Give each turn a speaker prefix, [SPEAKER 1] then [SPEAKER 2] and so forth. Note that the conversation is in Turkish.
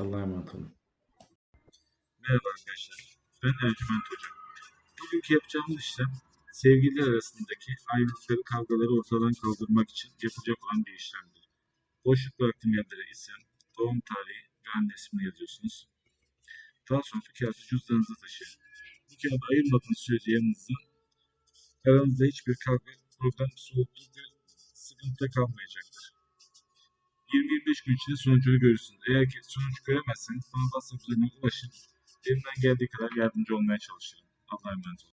[SPEAKER 1] Allah'a emanet olun. Merhaba arkadaşlar. Ben Ercüment Hoca. Bugünkü yapacağımız işlem sevgililer arasındaki ayrılıkları, kavgaları ortadan kaldırmak için yapılacak olan bir işlemdir. Boşluk bıraktığım yerlere isim, doğum tarihi ve anne ismini yazıyorsunuz. Daha sonra bu kağıdı cüzdanınıza taşıyın. Bu kağıdı ayırmadığınız sürece yanınızda aranızda hiçbir kavga, problem, soğukluk ve sıkıntı kalmayacaktır. 20-25 gün içinde sonucunu görürsünüz. Eğer ki sonuç göremezseniz bana WhatsApp üzerinden ulaşın. Elimden geldiği kadar yardımcı olmaya çalışırım. Allah'a emanet olun.